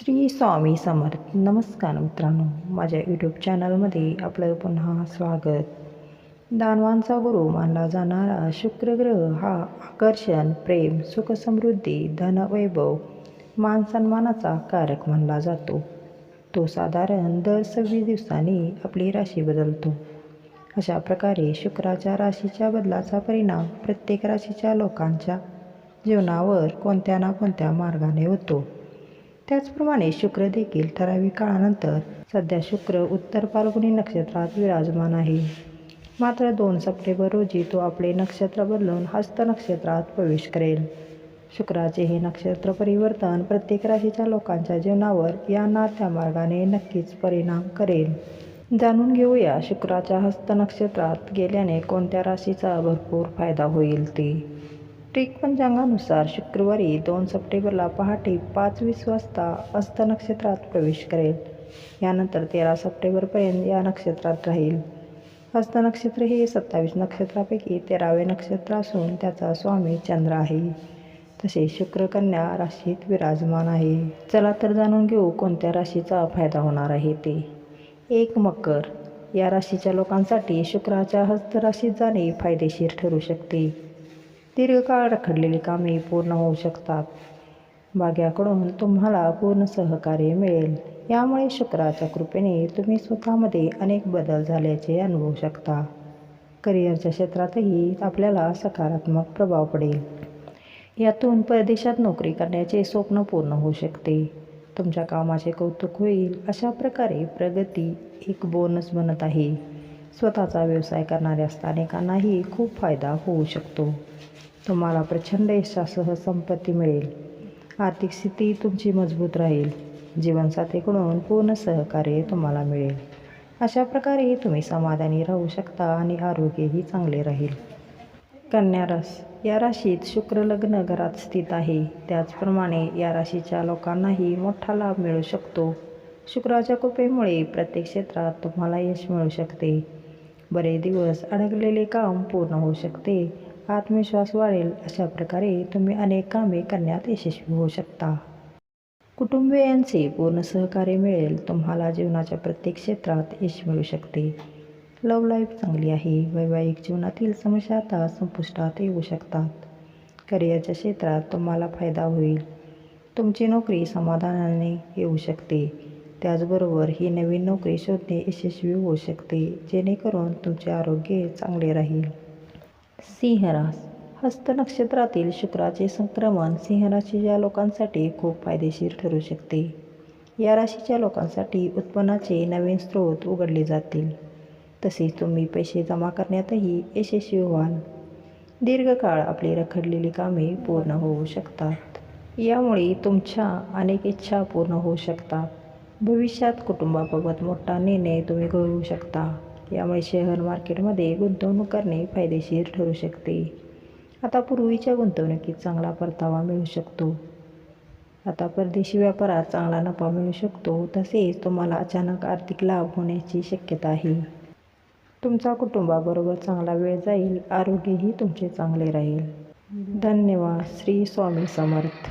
श्री स्वामी समर्थ. नमस्कार मित्रांनो. माझ्या यूट्यूब चॅनलमध्ये आपलं पुन्हा स्वागत. दानवांचा गुरु मानला जाणारा शुक्र ग्रह हा आकर्षण प्रेम सुखसमृद्धी धनवैभव मान सन्मानाचा कारक मानला जातो. तो साधारण दर सव्वीस दिवसांनी आपली राशी बदलतो. अशा प्रकारे शुक्राच्या राशीच्या बदलाचा परिणाम प्रत्येक राशीच्या लोकांच्या जीवनावर कोणत्या ना कोणत्या मार्गाने होतो. त्याचप्रमाणे शुक्र देखील ठराविक काळानंतर सध्या शुक्र उत्तर फाल्गुनी नक्षत्रात विराजमान आहे. मात्र दोन सप्टेंबर रोजी तो आपले नक्षत्र बदलून हस्त नक्षत्रात प्रवेश करेल. शुक्राचे हे नक्षत्र परिवर्तन प्रत्येक राशीच्या लोकांच्या जीवनावर या ना त्या मार्गाने नक्कीच परिणाम करेल. जाणून घेऊया शुक्राच्या हस्त नक्षत्रात गेल्याने कोणत्या राशीचा भरपूर फायदा होईल ते. टिक पंचांगानुसार शुक्रवारी दोन सप्टेंबरला पहाटे पाच वीस वाजता अस्त नक्षत्रात प्रवेश करेल. यानंतर तेरा सप्टेंबरपर्यंत या नक्षत्रात राहील. हस्त नक्षत्र हे सत्तावीस नक्षत्रापैकी तेरावे नक्षत्र असून त्याचा स्वामी चंद्र आहे. तसे शुक्रकन्या राशीत विराजमान आहे. चला तर जाणून घेऊ कोणत्या राशीचा फायदा होणार आहे ते. एक मकर. या राशीच्या लोकांसाठी शुक्राच्या हस्त राशीत जाणे फायदेशीर ठरू शकते. दीर्घकाळ रखडलेली कामे पूर्ण होऊ शकतात. भाग्याकडून तुम्हाला पूर्ण सहकार्य मिळेल. यामुळे शुक्राच्या कृपेने तुम्ही स्वतःमध्ये अनेक बदल झाल्याचे अनुभवू शकता. करिअरच्या क्षेत्रातही आपल्याला सकारात्मक प्रभाव पडेल. यातून परदेशात नोकरी करण्याचे स्वप्न पूर्ण होऊ शकते. तुमच्या कामाचे कौतुक होईल. अशा प्रकारे प्रगती एक बोनस बनत आहे. स्वतःचा व्यवसाय करणाऱ्या स्थानिकांनाही खूप फायदा होऊ शकतो. तुम्हाला प्रचंड यशासह संपत्ती मिळेल. आर्थिक स्थिती तुमची मजबूत राहील. जीवनसाथीकडून पूर्ण सहकार्य तुम्हाला मिळेल. अशा प्रकारे तुम्ही समाधानी राहू शकता आणि आरोग्यही चांगले राहील. कन्या रास. या राशीत शुक्र लग्न घरात स्थित आहे. त्याचप्रमाणे या राशीच्या लोकांनाही मोठा लाभ मिळू शकतो. शुक्राच्या कृपेमुळे प्रत्येक क्षेत्रात तुम्हाला यश मिळू शकते. बरे दिवस अडकलेले काम पूर्ण होऊ शकते. आत्मविश्वास वाढेल अशा प्रकारे तुम्ही अनेक कामे करण्यात यशस्वी होऊ शकता. कुटुंबियांचे पूर्ण सहकार्य मिळेल तुम्हाला जीवनाच्या प्रत्येक क्षेत्रात यश मिळू शकते. लव लाईफ चांगली आहे वैवाहिक जीवनातील समस्या आता संपुष्टात येऊ शकतात. करिअरच्या क्षेत्रात तुम्हाला फायदा होईल. तुमची नोकरी समाधानाने येऊ शकते. त्याचबरोबर ही नवीन नोकरी शोधणे यशस्वी होऊ शकते जेणेकरून तुमचे आरोग्य चांगले राहील. सिंहरास हस्त नक्षत्रातील शुक्राचे संक्रमण सिंह राशीच्या लोकांसाठी खूप फायदेशीर ठरू शकते. या राशीच्या लोकांसाठी उत्पन्नाचे नवीन स्रोत उघडले जातील. तसेच तुम्ही पैसे जमा करण्यातही यशस्वी व्हाल. दीर्घकाळ आपली रखडलेली कामे पूर्ण होऊ शकतात. यामुळे तुमच्या अनेक इच्छा पूर्ण होऊ शकतात. भविष्यात कुटुंबाबाबत मोठा निर्णय तुम्ही घेऊ शकता. यामुळे शेअर मार्केटमध्ये गुंतवणूक करणे फायदेशीर ठरू शकते. आता पूर्वीच्या गुंतवणुकीत चांगला परतावा मिळू शकतो. आता परदेशी व्यापारात चांगला नफा मिळू शकतो. तसेच तुम्हाला अचानक आर्थिक लाभ होण्याची शक्यता आहे. तुमचा कुटुंबाबरोबर चांगला वेळ जाईल. आरोग्यही तुमचे चांगले राहील. धन्यवाद. श्री स्वामी समर्थ.